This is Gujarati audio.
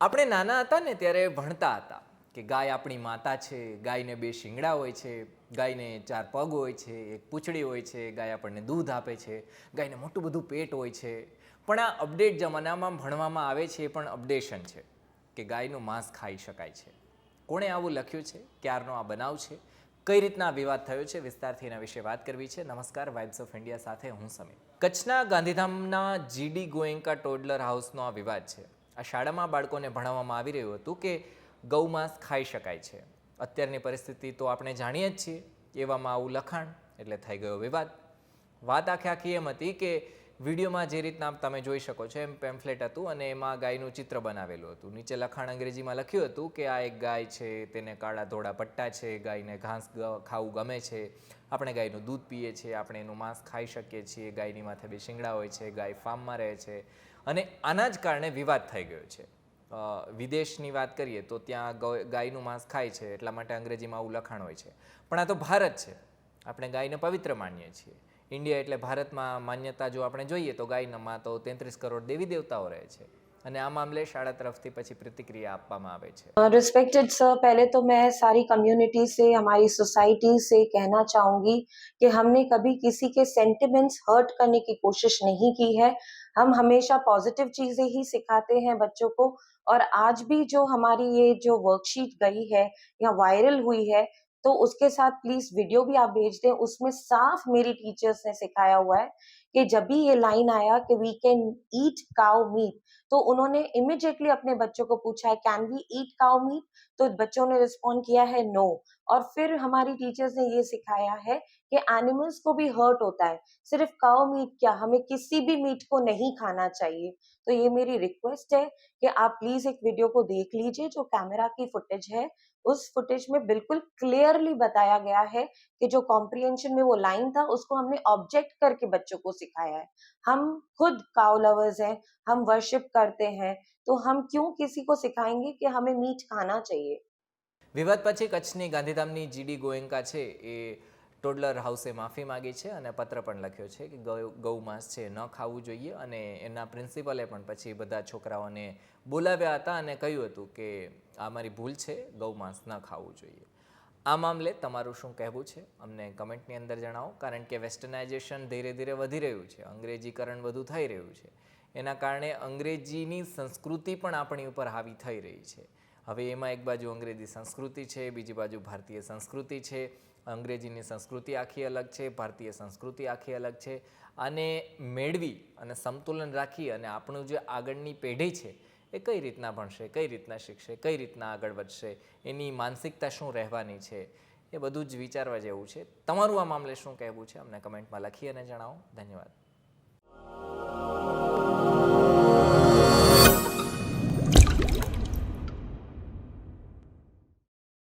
આપણે નાના હતા ને ત્યારે ભણતા હતા કે ગાય આપણી માતા છે, ગાયને બે શિંગડા હોય છે, ગાયને ચાર પગ હોય છે, એક પૂંછડી હોય છે, ગાય આપણને દૂધ આપે છે, ગાયને મોટું બધું પેટ હોય છે. પણ આ અપડેટ જમાનામાં ભણવામાં આવે છે એ પણ અપડેશન છે કે ગાયનું માંસ ખાઈ શકાય છે. કોણે આવું લખ્યું છે? ક્યારનો આ બનાવ છે? કઈ રીતના વિવાદ થયો છે? વિસ્તારથી એના વિશે વાત કરવી છે. નમસ્કાર વાઇબ્સ ઓફ ઇન્ડિયા સાથે હું સમીર. કચ્છના ગાંધીધામના જીડી ગોયંકા ટોડલર હાઉસનો આ વિવાદ છે. આ શાળામાં બાળકોને ભણાવવામાં આવી રહ્યું હતું કે ગૌમાંસ ખાઈ શકાય છે. અત્યારની પરિસ્થિતિ તો આપણે જાણીએ જ છીએ. એવામાં આવું લખાણ, એટલે થઈ ગયો વિવાદ. વાત આખે આખી એમ હતી કે વિડીયોમાં જે રીતના તમે જોઈ શકો છો, એમ પેમ્ફલેટ હતું અને એમાં ગાયનું ચિત્ર બનાવેલું હતું. નીચે લખાણ અંગ્રેજીમાં લખ્યું હતું કે આ એક ગાય છે, તેને કાળા ધોળા પટ્ટા છે, ગાયને ઘાસ ખાવું ગમે છે, આપણે ગાયનું દૂધ પીએ છીએ, આપણે એનું માંસ ખાઈ શકીએ છીએ, ગાયની માથે બે શિંગડા હોય છે, ગાય ફાર્મમાં રહે છે અને આના જ કારણે વિવાદ થઈ ગયો છે. વિદેશની વાત કરીએ તો ત્યાં ગાયનું માંસ ખાય છે, એટલા માટે અંગ્રેજીમાં આવું લખાણ હોય છે. પણ આ તો ભારત છે. આપણે ગાયને પવિત્ર માનીએ છીએ. ઇન્ડિયા એટલે ભારતમાં માન્યતા જો આપણે જોઈએ તો ગાયનામાં તો તેત્રીસ કરોડ દેવી દેવતાઓ રહે છે અને આ મામલે શાળા તરફથી પછી પ્રતિક્રિયા આપવામાં આવે છે रिस्पेक्टेड सर पहले तो मैं सारी कम्युनिटी से हमारी सोसाइटी से कहना चाहूंगी कि हमने कभी किसी के सेंटिमेंट्स हर्ट करने की कोशिश नहीं की है हम हमेशा पॉजिटिव चीजें ही सिखाते हैं बच्चों को और आज भी जो हमारी ये जो वर्कशीट गई है या वायरल हुई है तो उसके साथ प्लीज़ वीडियो भी आप भेज दें। उसमें साफ़ मेरी टीचर्स ने सिखाया हुआ है कि जब भी ये लाइन आया कि we can eat cow meat तो उन्होंने इमिडिएटली अपने बच्चों को पूछा है can we eat cow meat तो बच्चों ने रिस्पॉन्ड किया है नो no. और फिर हमारी टीचर्स ने ये सिखाया है कि एनिमल्स को भी हर्ट होता है। सिर्फ़ काउ मीट क्या? हमें किसी भी मीट को नहीं खाना चाहिए। तो ये मेरी रिक्वेस्ट है कि आप प्लीज़ एक वीडियो को देख लीजिए, जो कैमरा की फुटेज है उस फुटेज में बिल्कुल क्लियरली बताया गया है कि जो कॉम्प्रिहेंशन में वो लाइन था उसको हमने ऑब्जेक्ट करके बच्चों को सिखाया है हम खुद काउ लवर्स हैं हम वर्शिप करते हैं तो हम क्यों किसी को सिखाएंगे कि हमें मीट खाना चाहिए વિવાદ પછી કચ્છની ગાંધીધામની જીડી ગોયંકા છે એ ટોડલર હાઉસે માફી માગી છે અને પત્ર પણ લખ્યો છે કે ગૌ ગૌમાંસ છે, ન ખાવું જોઈએ. અને એના પ્રિન્સિપલે પણ પછી બધા છોકરાઓને બોલાવ્યા હતા અને કહ્યું હતું કે આ મારી ભૂલ છે ગૌમાંસ ન ખાવું જોઈએ. આ મામલે તમારું શું કહેવું છે? અમને કમેન્ટની અંદર જણાવો. કારણ કે વેસ્ટર્નાઇઝેશન ધીરે ધીરે વધી રહ્યું છે. અંગ્રેજીકરણ વધુ થઈ રહ્યું છે. એના કારણે અંગ્રેજીની સંસ્કૃતિ પણ આપણી ઉપર હાવી થઈ રહી છે. હવે એમાં એક બાજુ અંગ્રેજી સંસ્કૃતિ છે, બીજી બાજુ ભારતીય સંસ્કૃતિ છે. અંગ્રેજીની સંસ્કૃતિ આખી અલગ છે, ભારતીય સંસ્કૃતિ આખી અલગ છે. આને મેળવી અને સંતુલન રાખી અને આપણું જે આગળની પેઢી છે એ કઈ રીતના ભણશે, કઈ રીતના શીખશે, કઈ રીતના આગળ વધશે, એની માનસિકતા શું રહેવાની છે, એ બધું જ વિચારવા જેવું છે. તમારું આ મામલે શું કહેવું છે? અમને કમેન્ટમાં લખી અને જણાવો. ધન્યવાદ.